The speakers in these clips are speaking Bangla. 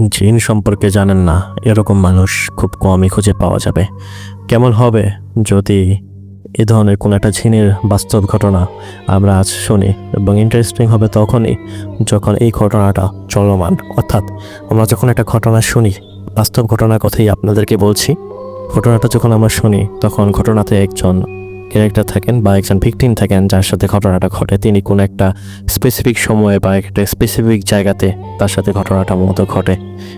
জিন সম্পর্কে জানেন না, এরকম মানুষ খুব কমই খুঁজে পাওয়া যাবে। কেমন হবে যদি এ ধরনের কোনো একটা জিনের বাস্তব ঘটনা আমরা আজ শুনি এবং ইন্টারেস্টিং হবে তখনই যখন এই ঘটনাটা চলমান। অর্থাৎ আমরা যখন একটা ঘটনা শুনি, বাস্তব ঘটনার কথাই আপনাদেরকে বলছি। ঘটনাটা যখন আমরা শুনি, তখন ঘটনাতে একজন ক্যারেক্টার থাকেন বা একজন ভিকটিম থাকেন যার সাথে ঘটনাটা ঘটে, তিনি কোনো একটা স্পেসিফিক সময়ে বা একটা স্পেসিফিক জায়গাতে তার সাথে ঘটনাটা মতো ঘটে।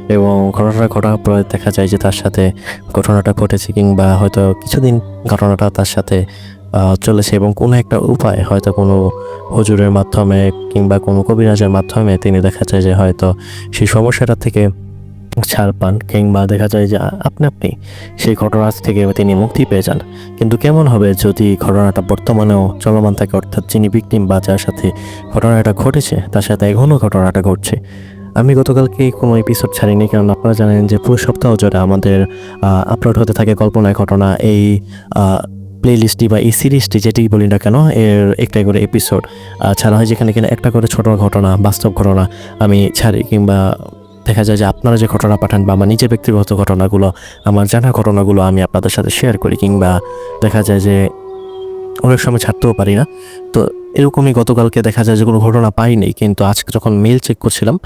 এবং ঘটনাটা ঘটার পরে দেখা যায় যে তার সাথে ঘটনাটা ঘটেছে কিংবা হয়তো কিছুদিন ঘটনাটা তার সাথে চলেছে এবং কোনো একটা উপায় হয়তো কোনো হুজুরের মাধ্যমে কিংবা কোনো কবিরাজের মাধ্যমে তিনি দেখা যায় যে হয়তো সেই সমস্যাটা থেকে ছাড় পান কিংবা দেখা যায় যে আপনি আপনি। সেই ঘটনা থেকে তিনি মুক্তি পেয়ে যান। কিন্তু কেমন হবে যদি ঘটনাটা বর্তমানেও চলমান থাকে, অর্থাৎ যিনি ভিকটিম বা যার সাথে ঘটনাটা ঘটেছে, তার সাথে এখনও ঘটনাটা ঘটছে? আমি গতকালকে কোনো এপিসোড ছাড়িনি, কারণ আপনারা জানেন যে, পুরো সপ্তাহ জুড়ে আমাদের আপলোড হতে থাকে কল্পনায় ঘটনা। এই প্লে লিস্টটি বা এই সিরিজটি যেটি বলি না কেন, এর একটা করে এপিসোড ছাড়া হয়, যেখানে কিনা একটা করে ছোট ঘটনা, বাস্তব ঘটনা আমি ছাড়ি কিংবা দেখা যায় যে আপনারা যে ঘটনা পাঠান বা আমার নিজের ব্যক্তিগত ঘটনাগুলো, আমার জানা ঘটনাগুলো আমি আপনাদের সাথে শেয়ার করি কিংবা দেখা যায় যে অনেক সময় ছাড়তেও পারি না। তো এরকমই গতকালকে দেখা যায় যে কোনো ঘটনা পাইনি কিন্তু আজকে যখন মেল চেক করছিলাম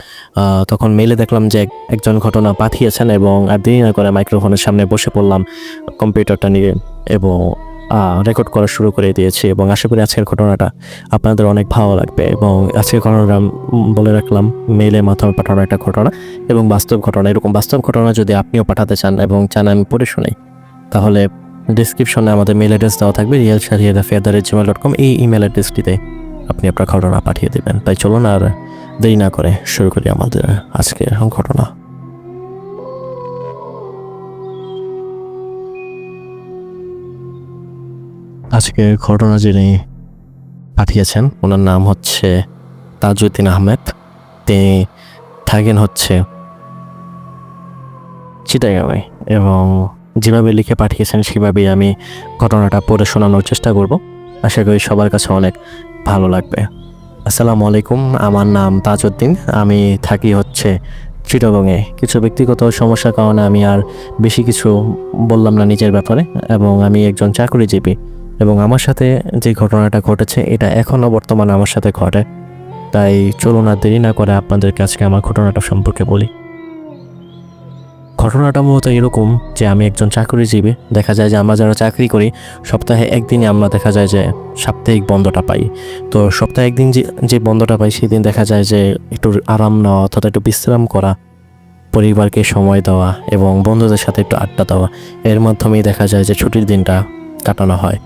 তখন মেলে দেখলাম যে একজন ঘটনা পাঠিয়েছেন এবং আর দেরি না করে মাইক্রোফোনের সামনে বসে পড়লাম কম্পিউটারটা নিয়ে এবং রেকর্ড করা শুরু করে দিয়েছি এবং আশা করি আজকের ঘটনাটা আপনাদের অনেক ভালো লাগবে এবং আজকের ঘটনাটা বলে রাখলাম মেলের মাধ্যমে পাঠানো একটা ঘটনা এবং বাস্তব ঘটনা। এরকম বাস্তব ঘটনা যদি আপনিও পাঠাতে চান এবং চান আমি পড়ে শুনাই, তাহলে ডিসক্রিপশনে আমাদের মেল অ্যাড্রেস দেওয়া থাকবে real Shahida feather Gmail dot com এই ইমেল অ্যাড্রেসটিতে আপনি আপনার ঘটনা পাঠিয়ে দেবেন। তাই চলুন আর দেরি না করে শুরু করি আমাদের আজকের ঘটনা। আজকের ঘটনা যিনি পাঠিয়েছেন, ওনার নাম হচ্ছে তাজউদ্দিন আহমেদ। তিনি থাকেন হচ্ছে চিটাগামে এবং যেভাবে লিখে পাঠিয়েছেন, সেভাবেই আমি ঘটনাটা পড়ে শোনানোর চেষ্টা করব। আশা করি সবার কাছে অনেক ভালো লাগবে। আসসালামু আলাইকুম, আমার নাম তাজউদ্দিন। আমি থাকি হচ্ছে চিটাগংয়ে কিছু ব্যক্তিগত সমস্যার কারণে আমি আর বেশি কিছু বললাম না নিজের ব্যাপারে, এবং আমি একজন চাকরিজীবী। এবং আমার সাথে যে ঘটনাটা ঘটেছে, এটা এখনও বর্তমানে আমার সাথে ঘটে। তাই চলুন আর দেরি না করে আপনাদেরকে আজকে আমার ঘটনাটা সম্পর্কে বলি। ঘটনাটা মূলত এরকম যে আমি একজন চাকরিজীবী, দেখা যায় যে আমরা যারা চাকরি করি, সপ্তাহে একদিনই আমরা দেখা যায় যে সাপ্তাহিক বন্ধটা পাই। তো সপ্তাহে একদিন যে যে বন্ধটা পাই, সেদিন দেখা যায় যে একটু আরাম নেওয়া অর্থাৎ একটু বিশ্রাম করা, পরিবারকে সময় দেওয়া এবং বন্ধুদের সাথে একটু আড্ডা দেওয়া, এর মাধ্যমেই দেখা যায় যে ছুটির দিনটা কাটানো হয়।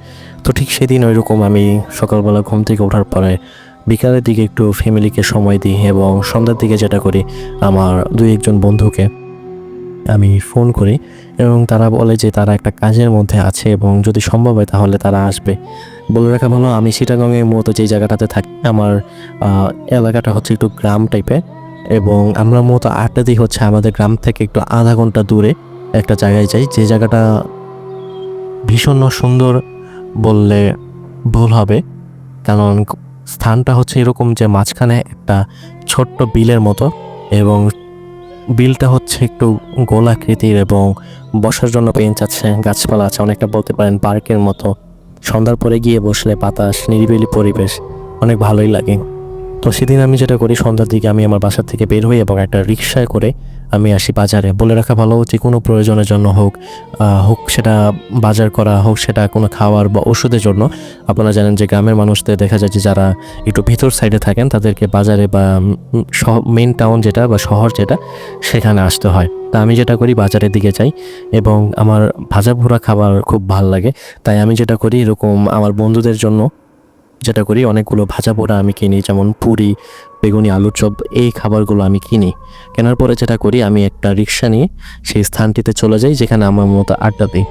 তো ঠিক সেদিন ওইরকম আমি সকালবেলা ঘুম থেকে ওঠার পরে বিকালের দিকে একটু ফ্যামিলিকে সময় দিই এবং সন্ধ্যার দিকে যেটা করি আমার দুই একজন বন্ধুকে আমি ফোন করি এবং তারা বলে যে তারা একটা কাজের মধ্যে আছে এবং যদি সম্ভব হয় তাহলে তারা আসবে। বলে রাখা ভালো, আমি সিটাগংয়ের মতো যে জায়গাটাতে থাকি আমার এলাকাটা হচ্ছে একটু গ্রাম টাইপের এবং আমরা মূলত আটটা দিই হচ্ছে আমাদের গ্রাম থেকে একটু আধা ঘণ্টা দূরে একটা জায়গায় যাই। যে জায়গাটা ভীষণ সুন্দর বললে ভুল হবে। কারণ স্থানটা হচ্ছে এরকম যে মাঝখানে একটা ছোট্ট বিলের মতো এবং বিলটা হচ্ছে একটু গোলাকৃতির এবং বসার জন্য বেঞ্চ আছে, গাছপালা আছে, অনেকটা বলতে পারেন পার্কের মতো। সন্ধ্যার পরে গিয়ে বসলে বাতাস, নিরিবিলি পরিবেশ, অনেক ভালোই লাগে। তো সেদিন আমি যেটা করি, সন্ধ্যার দিকে আমি আমার বাসার থেকে বের হই এবং একটা রিক্সায় করে আমি আসি বাজারে। বলে রাখা ভালো যে কোনো প্রয়োজনের জন্য হোক হোক সেটা বাজার করা, হোক সেটা কোনো খাওয়ার বা ওষুধের জন্য। আপনারা জানেন যে গ্রামের মানুষদের দেখা যায় যে যারা একটু ভিতর সাইডে থাকেন, তাদেরকে বাজারে বা মেন টাউন যেটা বা শহর যেটা, সেখানে আসতে হয়। তা আমি যেটা করি, বাজারের দিকে যাই এবং আমার ভাজা ভুরা খাবার খুব ভালো লাগে। তাই আমি যেটা করি, এরকম আমার বন্ধুদের জন্য যেটা করি, অনেকগুলো ভাজা পোড়া আমি কিনি, যেমন পুরি, বেগুনি, আলুর চপ, এই খাবারগুলো আমি কিনি। কেনার পরে যেটা করি, আমি একটা রিক্সা নিয়ে সেই স্থানটিতে চলে যাই, যেখানে আমার মতো আড্ডা দিই।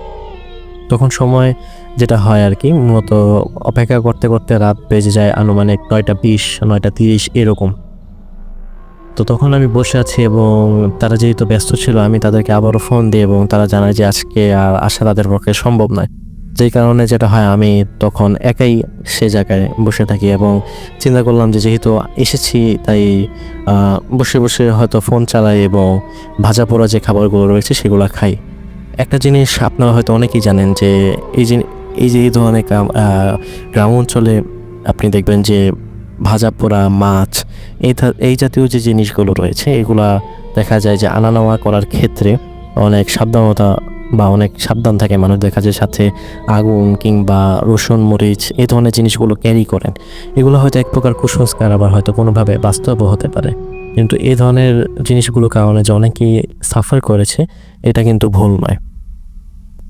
তখন সময় যেটা হয় আর কি, মূলত অপেক্ষা করতে করতে রাত বেজে যায়, আনুমানিক নয়টা বিশ, নয়টা তিরিশ, এরকম। তো তখন আমি বসে আছি এবং তারা যেহেতু ব্যস্ত ছিল, আমি তাদেরকে আবারও ফোন দিই এবং তারা জানায় যে আজকে আর আসা তাদের পক্ষে সম্ভব নয়। যেই কারণে যেটা হয়, আমি তখন একাই সে জায়গায় বসে থাকি এবং চিন্তা করলাম যে যেহেতু এসেছি, তাই বসে বসে হয়তো ফোন চালাই এবং ভাজা পোড়া যে খাবারগুলো রয়েছে সেগুলো খাই। একটা জিনিস আপনারা হয়তো অনেকেই জানেন যে এই যে এই যে এই ধরনের গ্রাম অঞ্চলে আপনি দেখবেন যে ভাজা পোড়া, মাছ, এই এই জাতীয় যে জিনিসগুলো রয়েছে, এগুলা দেখা যায় যে আনা নেওয়া করার ক্ষেত্রে অনেক সাবধানতা বা অনেক সাবধান থাকে মানুষ দেখা যায় সাথে আগুন কিংবা রসুন, মরিচ এ ধরনের জিনিসগুলো ক্যারি করেন। এগুলো হয়তো এক প্রকার কুসংস্কার, আবার হয়তো কোনোভাবে বাস্তবও হতে পারে। কিন্তু এ ধরনের জিনিসগুলো কারণে যে অনেকেই সাফার করেছে, এটা কিন্তু ভুল নয়।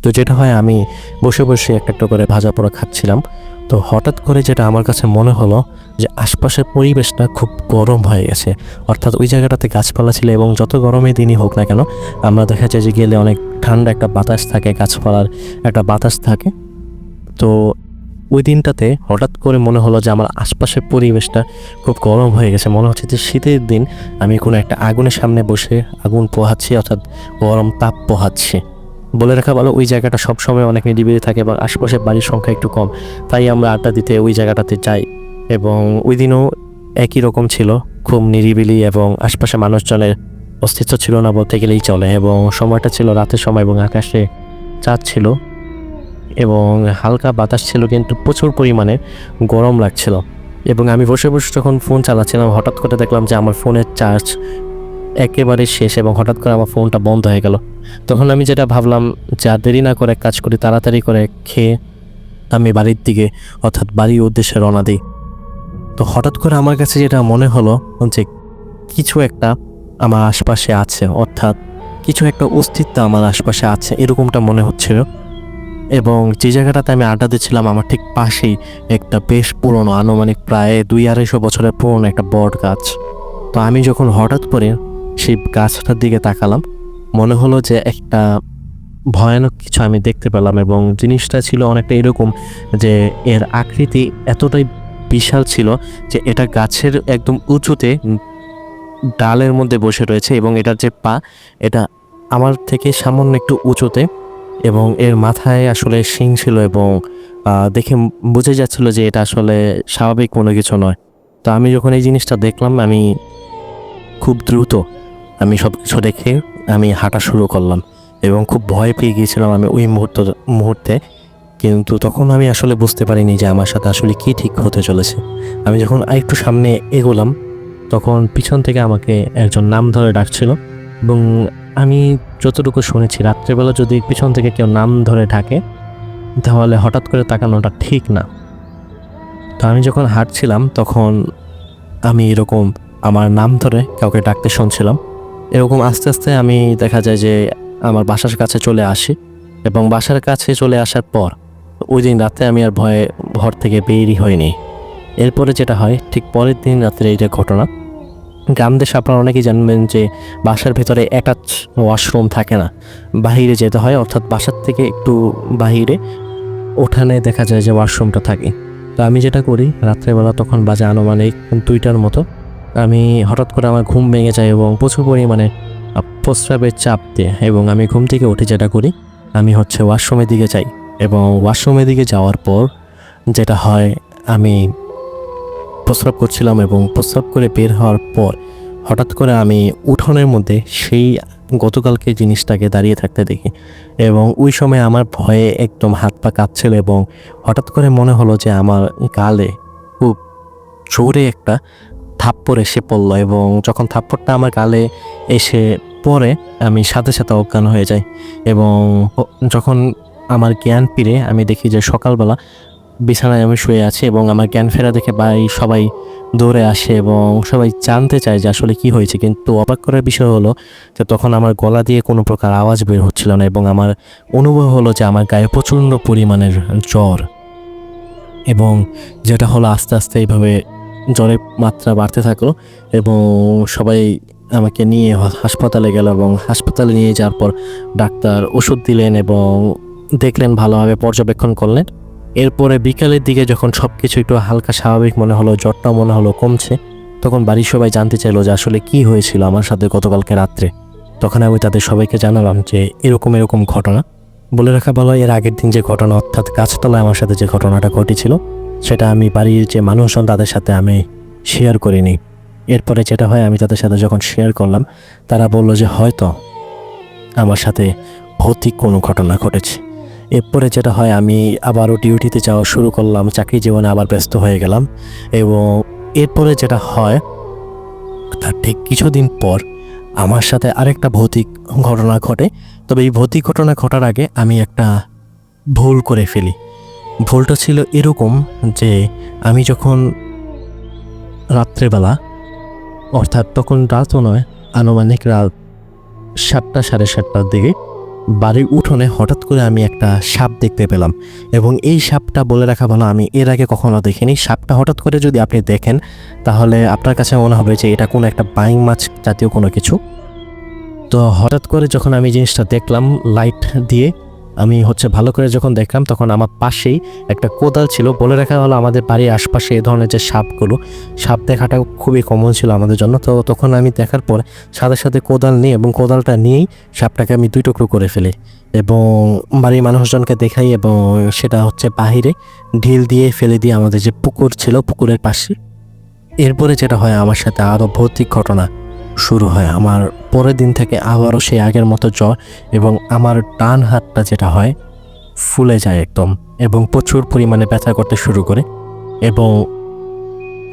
তো যেটা হয়, আমি বসে বসে একটা একটা করে ভাজা পোড়া খাচ্ছিলাম। তো হঠাৎ করে যেটা আমার কাছে মনে হলো যে আশপাশের পরিবেশটা খুব গরম হয়ে গেছে। অর্থাৎ ওই জায়গাটাতে গাছপালা ছিল এবং যত গরমে দিনই হোক না কেন, আমরা দেখা যায় যে গেলে অনেক ঠান্ডা একটা বাতাস থাকে, গাছপালার একটা বাতাস থাকে। তো ওই দিনটাতে হঠাৎ করে মনে হলো যে আমার আশপাশের পরিবেশটা খুব গরম হয়ে গেছে। মনে হচ্ছে যে শীতের দিন আমি কোনো একটা আগুনের সামনে বসে আগুন পোহাচ্ছি, অর্থাৎ গরম তাপ পোহাচ্ছি। বলে রাখা ভালো, ওই জায়গাটা সবসময় অনেক নিরিবিলি থাকে এবং আশপাশের বাড়ির সংখ্যা একটু কম। তাই আমরা আড্ডা দিতে ওই জায়গাটাতে যাই। এবং ওই দিনও একই রকম ছিল। খুব নিরিবিলি এবং আশপাশে মানুষজনের অস্তিত্ব ছিল না বলতে গেলেই চলে এবং সময়টা ছিল রাতের সময় এবং আকাশে চাঁদ ছিল এবং হালকা বাতাস ছিল কিন্তু প্রচুর পরিমাণে গরম লাগছিল। এবং আমি বসে বসে যখন ফোন চালাচ্ছিলাম, হঠাৎ করে দেখলাম যে আমার ফোনের চার্জ একেবারে শেষ এবং হঠাৎ করে আমার ফোনটা বন্ধ হয়ে গেল। তখন আমি যেটা ভাবলাম, যে দেরি না করে কাজ করি, তাড়াতাড়ি করে খেয়ে আমি বাড়ির দিকে, অর্থাৎ বাড়ির উদ্দেশ্যে রওনা দিই। তো হঠাৎ করে আমার কাছে যেটা মনে হলো যে কিছু একটা আমার আশপাশে আছে, অর্থাৎ কিছু একটা অস্তিত্ব আমার আশপাশে আছে, এরকমটা মনে হচ্ছিল। এবং যে জায়গাটাতে আমি আড্ডা দিচ্ছিলাম, আমার ঠিক পাশেই একটা বেশ পুরনো, আনুমানিক প্রায় দুই আড়াইশো বছরের পুরনো একটা বট গাছ। তো আমি যখন হঠাৎ করে সেই গাছটার দিকে তাকালাম, মনে হলো যে একটা ভয়ানক কিছু আমি দেখতে পেলাম এবং জিনিসটা ছিল অনেকটা এরকম যে এর আকৃতি এতটাই বিশাল ছিল যে এটা গাছের একদম উঁচুতে ডালের মধ্যে বসে রয়েছে এবং এটার যে পা, এটা আমার থেকে সামান্য একটু উঁচুতে এবং এর মাথায় আসলে শিং ছিল এবং দেখে বুঝে যাচ্ছিল যে এটা আসলে স্বাভাবিক কোনো কিছু নয়। তো আমি যখন এই জিনিসটা দেখলাম, আমি খুব দ্রুত আমি সব কিছু দেখে আমি হাঁটা শুরু করলাম এবং খুব ভয় পেয়ে গিয়েছিলাম আমি ওই মুহূর্ত, মুহূর্তে। কিন্তু তখন আমি আসলে বুঝতে পারিনি যে আমার সাথে আসলে কী ঠিক হতে চলেছে। আমি যখন আরেকটু সামনে এগোলাম, তখন পিছন থেকে আমাকে একজন নাম ধরে ডাকছিল এবং আমি যতটুকু শুনেছি, রাত্রেবেলা যদি পিছন থেকে কেউ নাম ধরে ডাকে, তাহলে হঠাৎ করে তাকানোটা ঠিক না। তো আমি যখন হাঁটছিলাম, তখন আমি এরকম আমার নাম ধরে কাউকে ডাকতে শুনছিলাম। এরকম আস্তে আস্তে আমি দেখা যায় যে আমার বাসার কাছে চলে আসি এবং বাসার কাছে চলে আসার পর ওই দিন রাতে আমি আর ভয়ে ঘর থেকে বেরই হইনি। এরপরে যেটা হয়, ঠিক পরের দিন রাত্রে এইটা ঘটনা গ্রাম দেশে আপনারা অনেকেই জানবেন যে বাসার ভেতরে অ্যাটাচ ওয়াশরুম থাকে না। বাহিরে যেতে হয়, অর্থাৎ বাসার থেকে একটু বাহিরে ওঠানে দেখা যায় যে ওয়াশরুমটা থাকে। তো আমি যেটা করি, রাত্রেবেলা তখন বাজে আনুমানিক দুইটার মতো, আমি হঠাৎ করে আমার ঘুম ভেঙে যায় এবং প্রচুর পরিমাণে প্রস্রাবের চাপ দিয়ে এবং আমি ঘুম থেকে উঠে যেটা করি, আমি হচ্ছে ওয়াশরুমের দিকে যাই। এবং ওয়াশরুমের দিকে যাওয়ার পর যেটা হয়, আমি প্রস্রাব করছিলাম এবং প্রস্রাব করে বের হওয়ার পর হঠাৎ করে আমি উঠোনের মধ্যে সেই গতকালকে জিনিসটাকে দাঁড়িয়ে থাকতে দেখি এবং ওই সময় আমার ভয়ে একদম হাত পা কাঁপছিল এবং হঠাৎ করে মনে হলো যে আমার গালে খুব জোরে একটা থাপ্পড় এসে পড়ল এবং যখন থাপ্পড়টা আমার গালে এসে পরে আমি সাথে সাথে অজ্ঞান হয়ে যাই এবং যখন আমার জ্ঞান ফিরে, আমি দেখি যে সকালবেলা বিছানায় আমি শুয়ে আছি এবং আমার জ্ঞান ফেরা দেখে বাড়ি সবাই দৌড়ে আসে এবং সবাই জানতে চায় যে আসলে কি হয়েছে। কিন্তু অবাক করার বিষয় হলো যে তখন আমার গলা দিয়ে কোনো প্রকার আওয়াজ বের হচ্ছিল না এবং আমার অনুভব হলো যে আমার গায়ে প্রচণ্ড পরিমাণের জ্বর এবং যেটা হলো আস্তে আস্তে এইভাবে জ্বরের মাত্রা বাড়তে থাকল এবং সবাই আমাকে নিয়ে হাসপাতালে গেল এবং হাসপাতালে নিয়ে যাওয়ার পর ডাক্তার ওষুধ দিলেন এবং দেখলেন, ভালোভাবে পর্যবেক্ষণ করলেন। এরপরে বিকালের দিকে যখন সব কিছু একটু হালকা স্বাভাবিক মনে হলো জ্বরটা মনে হলো কমছে, তখন বাড়ির সবাই জানতে চাইলো যে আসলে কি হয়েছিল আমার সাথে গতকালকে রাত্রে। তখন আমি তাদের সবাইকে জানালাম যে এরকম এরকম ঘটনা। বলে রাখা ভালো, এর আগের দিন যে ঘটনা, অর্থাৎ গাছতলায় আমার সাথে যে ঘটনাটা ঘটেছিল, সেটা আমি বাড়ির যে মানুষজন, তাদের সাথে আমি শেয়ার করিনি। এরপরে যেটা হয়, আমি তাদের সাথে যখন শেয়ার করলাম, তারা বলল যে হয়তো আমার সাথে ভৌতিক কোনো ঘটনা ঘটেছে। এরপরে যেটা হয়, আমি আবারও ডিউটিতে যাওয়া শুরু করলাম, চাকরি জীবনে আবার ব্যস্ত হয়ে গেলাম এবং এরপরে যেটা হয় তার ঠিক কিছুদিন পর আমার সাথে আরেকটা ভৌতিক ঘটনা ঘটে। তবে এই ভৌতিক ঘটনা ঘটার আগে আমি একটা ভুল করে ফেলি। ভুলটা ছিল এরকম যে আমি যখন রাত্রেবেলা, অর্থাৎ তখন রাতও নয়, আনুমানিক রাত সাতটা, সাড়ে সাতটার দিকে বাড়ির উঠোনে হঠাৎ করে আমি একটা সাপ দেখতে পেলাম এবং এই সাপটা বলে রাখা ভালো, আমি এর আগে কখনো দেখিনি। সাপটা হঠাৎ করে যদি আপনি দেখেন, তাহলে আপনার কাছে মনে হবে যে এটা কোনো একটা বাইং মাছ জাতীয় কোনো কিছু। তো হঠাৎ করে যখন আমি জিনিসটা দেখলাম লাইট দিয়ে আমি হচ্ছে ভালো করে যখন দেখলাম, তখন আমার পাশেই একটা কোদাল ছিল। বলে রাখা হলো আমাদের বাড়ির আশপাশে এ ধরনের যে সাপগুলো, সাপ দেখাটা খুবই কমন ছিল আমাদের জন্য। তো তখন আমি দেখার পর সাথে সাথে কোদাল নিই এবং কোদালটা নিয়েই সাপটাকে আমি দুই টুকরো করে ফেলি এবং বাড়ির মানুষজনকে দেখাই এবং সেটা হচ্ছে বাহিরে ঢিল দিয়ে ফেলে দিয়ে আমাদের যে পুকুর ছিল, পুকুরের পাশে। এরপরে যেটা হয় আমার সাথে আরও ভৌতিক ঘটনা। শুরু হয়। আমার পরের দিন থেকে আবারও সেই আগের মতো জ্বর এবং আমার ডান হাতটা যেটা হয়, ফুলে যায় একদম এবং প্রচুর পরিমাণে ব্যথা করতে শুরু করে এবং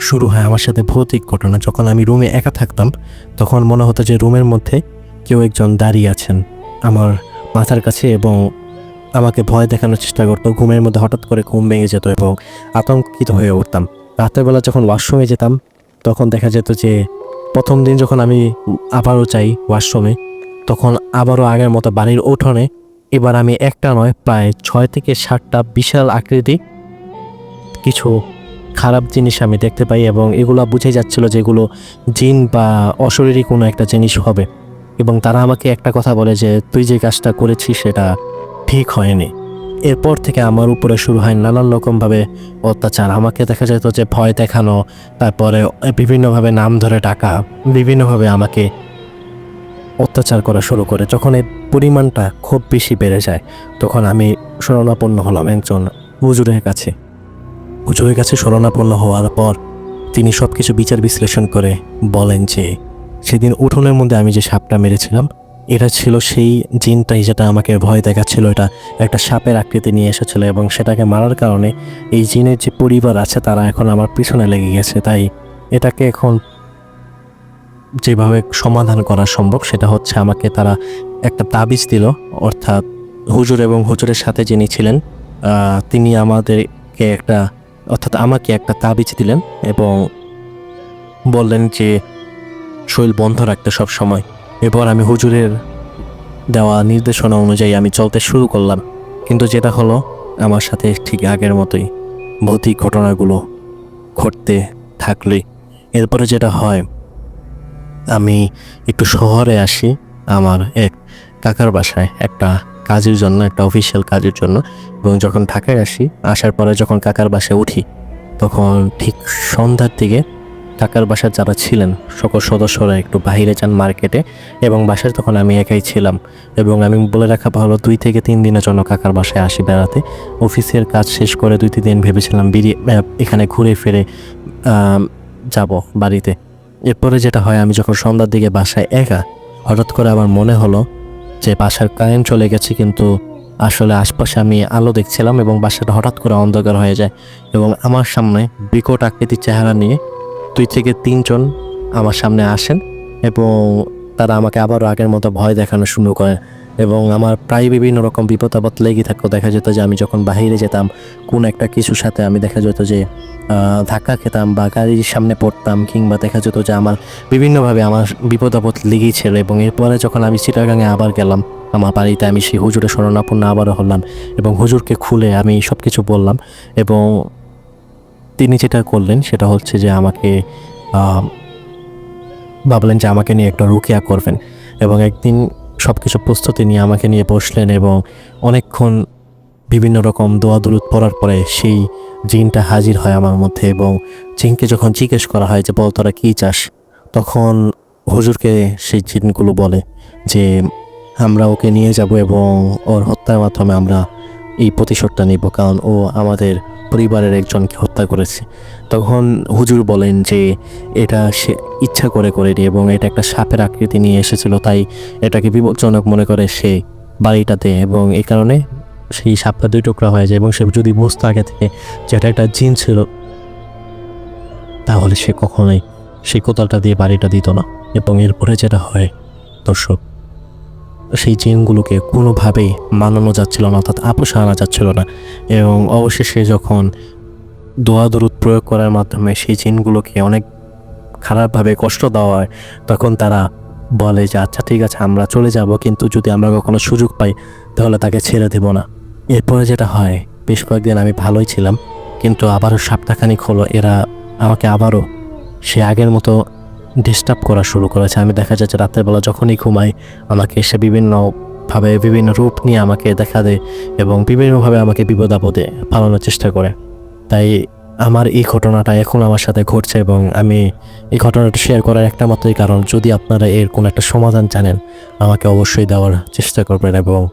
শুরু হয় আমার সাথে ভৌতিক ঘটনা। যখন আমি রুমে একা থাকতাম, তখন মনে হতো যে রুমের মধ্যে কেউ একজন দাঁড়িয়ে আছেন আমার মাথার কাছে এবং আমাকে ভয় দেখানোর চেষ্টা করতো। ঘুমের মধ্যে হঠাৎ করে ঘুম ভেঙে যেত এবং আতঙ্কিত হয়ে উঠতাম। রাতের বেলা যখন ওয়াশরুমে যেতাম, তখন দেখা যেত যে প্রথম দিন যখন আমি আবারও চাই ওয়াশরুমে, তখন আবারও আগের মতো বাড়ির উঠোনে, এবার আমি একটা নয়, প্রায় ছয় থেকে সাতটা বিশাল আকৃতি কিছু খারাপ জিনিস আমি দেখতে পাই এবং এগুলো বুঝে যাচ্ছিল যে এগুলো জিন বা অশরীরী কোনো একটা জিনিস হবে। এবং তারা আমাকে একটা কথা বলে যে, তুই যে কাজটা করেছিস সেটা ঠিক হয়নি। এরপর থেকে আমার উপরে শুরু হয় নানান রকমভাবে অত্যাচার। আমাকে দেখা যেত যে ভয় দেখানো, তারপরে বিভিন্নভাবে নাম ধরে টাকা বিভিন্নভাবে আমাকে অত্যাচার করা শুরু করে। যখন এর পরিমাণটা খুব বেশি বেড়ে যায়, তখন আমি শরণাপন্ন হলাম একজন হুজুরের কাছে। হুজুরের কাছে শরণাপন্ন হওয়ার পর তিনি সব কিছু বিচার বিশ্লেষণ করে বলেন যে, সেদিন উঠোনের মধ্যে আমি যে সাপটা মেরেছিলাম এটা ছিল সেই জিনটাই যেটা আমাকে ভয় দেখাচ্ছিল, এটা একটা সাপের আকৃতি নিয়ে এসেছিল এবং সেটাকে মারার কারণে এই জিনের যে পরিবার আছে তারা এখন আমার পিছনে লেগে গেছে। তাই এটাকে এখন যেভাবে সমাধান করা সম্ভব, সেটা হচ্ছে আমাকে তারা একটা তাবিজ দিল। অর্থাৎ হুজুর এবং হুজুরের সাথে যিনি ছিলেন তিনি আমাদেরকে একটা, অর্থাৎ আমাকে একটা তাবিজ দিলেন এবং বললেন যে শরীর বন্ধ রাখতে সব সময় এরপর আমি হুজুরের দেওয়া নির্দেশনা অনুযায়ী আমি চলতে শুরু করলাম। কিন্তু যেটা হলো, আমার সাথে ঠিক আগের মতোই ভৌতিক ঘটনাগুলো ঘটতে থাকলেই এরপরে যেটা হয়, আমি একটু শহরে আসি, আমার এক কাকার বাসায় একটা কাজের জন্য, একটা অফিসিয়াল কাজের জন্য। এবং যখন ঢাকায় আসি, আসার পরে যখন কাকার বাসায় উঠি, তখন ঠিক সন্ধ্যার দিকে কাকার বাসার যারা ছিলেন, সকল সদস্যরা একটু বাইরে যান মার্কেটে এবং বাসায় তখন আমি একাই ছিলাম এবং আমি বলে রাখা ভালো, দুই থেকে তিন দিনের জন্য কাকার বাসায় আসি বেড়াতে। অফিসের কাজ শেষ করে দুই, তিন দিন ভেবেছিলাম বেরিয়ে এখানে ঘুরে ফিরে যাব বাড়িতে। এরপরে যেটা হয়, আমি যখন সন্ধ্যার দিকে বাসায় একা, হঠাৎ করে আমার মনে হলো যে বাসার কারেন্ট চলে গেছে, কিন্তু আসলে আশপাশে আমি আলো দেখছিলাম এবং বাসাটা হঠাৎ করে অন্ধকার হয়ে যায় এবং আমার সামনে বিকট আকৃতির চেহারা নিয়ে দুই থেকে তিনজন আমার সামনে আসেন এবং তারা আমাকে আবারও আগের মতো ভয় দেখানো শুরু করে এবং আমার প্রায় বিভিন্ন রকম বিপদ আপদ লেগে থাকতো দেখা যেত যে আমি যখন বাইরে যেতাম, কোন একটা কিছুর সাথে আমি দেখা যেত যে ধাক্কা খেতাম বা গাড়ির সামনে পড়তাম কিংবা দেখা যেত যে আমার বিভিন্নভাবে আমার বিপদ আপদ লেগেই ছিল এবং এরপরে যখন আমি চিটাগাঙে আবার গেলাম, আমার বাড়িতে আমি সেই হুজুরের শরণাপন্ন আবারও হলাম এবং হুজুরকে খুলে আমি সব কিছু বললাম এবং তিনি যেটা করলেন সেটা হচ্ছে যে আমাকে ভাবলেন যে আমাকে নিয়ে একটা রুকিয়া করবেন এবং একদিন সব কিছু প্রস্তুতি নিয়ে আমাকে নিয়ে বসলেন এবং অনেকক্ষণ বিভিন্ন রকম দোয়া দুরুদ পড়ার পরে সেই জিনটা হাজির হয় আমার মধ্যে এবং জিনকে যখন জিজ্ঞেস করা হয় যে, বল, তোরা কী চাস? তখন হুজুরকে সেই জিনগুলো বলে যে, আমরা ওকে নিয়ে যাব এবং ওর হত্যার মাধ্যমে আমরা এই প্রতিশোধটা নিব, কারণ ও আমাদের পরিবারের একজনকে হত্যা করেছে। তখন হুজুর বলেন যে, এটা সে ইচ্ছা করে করেনি এবং এটা একটা সাপের আকৃতি নিয়ে এসেছিল, তাই এটাকে বিপজ্জনক মনে করে সে বাড়িটাতে এবং এই কারণে সেই সাপটা দুই টুকরা হয়ে যায় এবং সে যদি বুঝতো আগে থেকে যেটা একটা জিন ছিল, তাহলে সে কখনোই সেই কোদালটা দিয়ে বাড়িটা দিত না। এবং এরপরে যেটা হয়, দর্শক সেই জিনগুলোকে কোনোভাবেই মানানো যাচ্ছিল না, অর্থাৎ আপোষে আনা যাচ্ছিল না। এবং অবশেষে যখন দোয়া দরুদ প্রয়োগ করার মাধ্যমে সেই জিনগুলোকে অনেক খারাপভাবে কষ্ট দেওয়া হয়, তখন তারা বলে যে আচ্ছা ঠিক আছে, আমরা চলে যাব, কিন্তু যদি আমরা কখনো সুযোগ পাই, তাহলে তাকে ছেড়ে দেব না। এরপরে যেটা হয়, বেশ কয়েকদিন আমি ভালোই ছিলাম, কিন্তু আবারও সপ্তাহখানিক হলো, এরা আমাকে আবারও সে আগের মতো ডিস্টার্ব করা শুরু করেছে। আমি দেখা যাচ্ছে রাতের বেলা যখনই ঘুমাই, আমাকে এসে বিভিন্নভাবে বিভিন্ন রূপ নিয়ে আমাকে দেখা দেয় এবং বিভিন্নভাবে আমাকে বিপদ আপদে পালানোর চেষ্টা করে। তাই আমার এই ঘটনাটা এখন আমার সাথে ঘটছে এবং আমি এই ঘটনাটা শেয়ার করার একটা মাত্রই কারণ। যদি আপনারা এর কোনো একটা সমাধান জানেন, আমাকে অবশ্যই দেওয়ার চেষ্টা করবেন এবং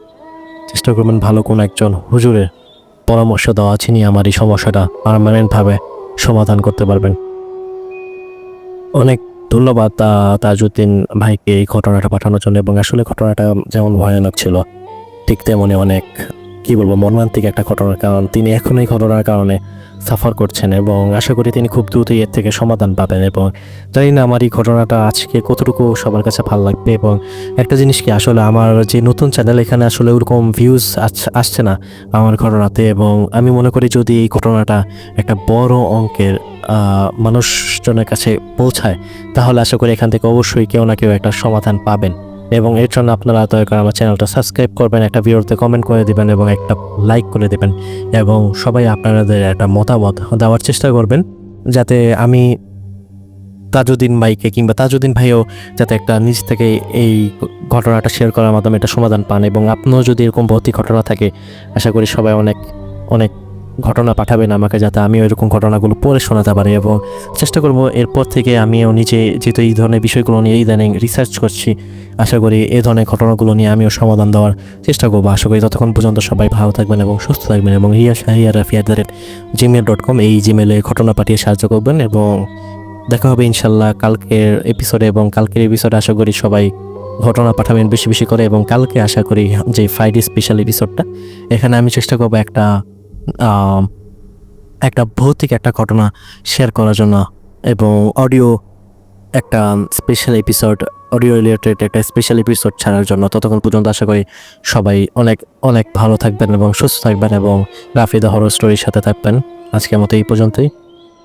চেষ্টা করবেন ভালো কোনো একজন হুজুরের পরামর্শ দেওয়া চিনি আমার এই সমস্যাটা পারমানেন্টভাবে সমাধান করতে পারবেন। অনেক ধন্যবাদ তাজউদ্দিন ভাইকে এই ঘটনাটা পাঠানোর জন্য এবং আসলে ঘটনাটা যেমন ভয়ানক ছিল, ঠিক তেমনি অনেক, কি বলব, মর্মান্তিক একটা ঘটনার কারণ, তিনি এখন এই ঘটনার কারণে সাফার করছেন এবং আশা করি তিনি খুব দ্রুতই এর থেকে সমাধান পাবেন এবং জানি না আমার এই ঘটনাটা আজকে কতটুকু সবার কাছে ভালো লাগবে এবং একটা জিনিস কি, আসলে আমার যে নতুন চ্যানেল এখানে আসলে ওরকম ভিউজ আসছে না আমার ঘটনাতে এবং আমি মনে করি যদি এই ঘটনাটা একটা বড় অঙ্কের মানুষজনের কাছে পৌঁছায়, তাহলে আশা করি এখান থেকে অবশ্যই কেউ না কেউ একটা সমাধান পাবেন। এবং এর জন্য আপনারা দয়া করে আমার চ্যানেলটা সাবস্ক্রাইব করবেন, একটা ভিডিওতে কমেন্ট করে দিবেন এবং একটা লাইক করে দেবেন। এবং সবাই আপনাদের একটা মতামত দেওয়ার চেষ্টা করবেন, যাতে আমি তাজুদ্দিন ভাইকে কিংবা তাজুদ্দিন ভাইও যাতে একটা নিজ থেকে এই ঘটনাটা শেয়ার করার মাধ্যমে একটা সমাধান পান। এবং আপনিও যদি এরকম ভর্তি ঘটনা থাকে, আশা করি সবাই অনেক অনেক ঘটনা পাঠাবেন আমাকে যাতে আমিও এরকম ঘটনাগুলো পড়ে শোনাতে পারি এবং চেষ্টা করব এরপর থেকে আমিও নিজে যেহেতু এই ধরনের বিষয়গুলো নিয়ে ইদানিং রিসার্চ করছি আশা করি এই ধরনের ঘটনাগুলো নিয়ে আমিও সমাধান দেওয়ার চেষ্টা করব। আশা করি ততক্ষণ পর্যন্ত সবাই ভালো থাকবেন এবং সুস্থ থাকবেন এবং Riya Shahiya Rafi at the rate Gmail dot com এই জিমেলে ঘটনা পাঠিয়ে সাহায্য করবেন এবং দেখা হবে ইনশাল্লাহ কালকের এপিসোডে এবং কালকের এপিসোডে আশা করি সবাই ঘটনা পাঠাবেন বেশি বেশি করে এবং কালকে আশা করি যে ফ্রাইডে স্পেশাল এপিসোডটা এখানে আমি চেষ্টা করব একটা আম, একটা ভৌতিক একটা ঘটনা শেয়ার করার জন্য এবং অডিও একটা স্পেশাল এপিসোড অডিও রিলেটেড একটা স্পেশাল এপিসোড ছাড়ার জন্য। ততক্ষণ পর্যন্ত আশা করি সবাই অনেক অনেক ভালো থাকবেন এবং সুস্থ থাকবেন এবং রাফিদা হরর স্টোরির সাথে থাকবেন। আজকের মতো এই পর্যন্তই।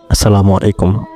আসসালামু আলাইকুম।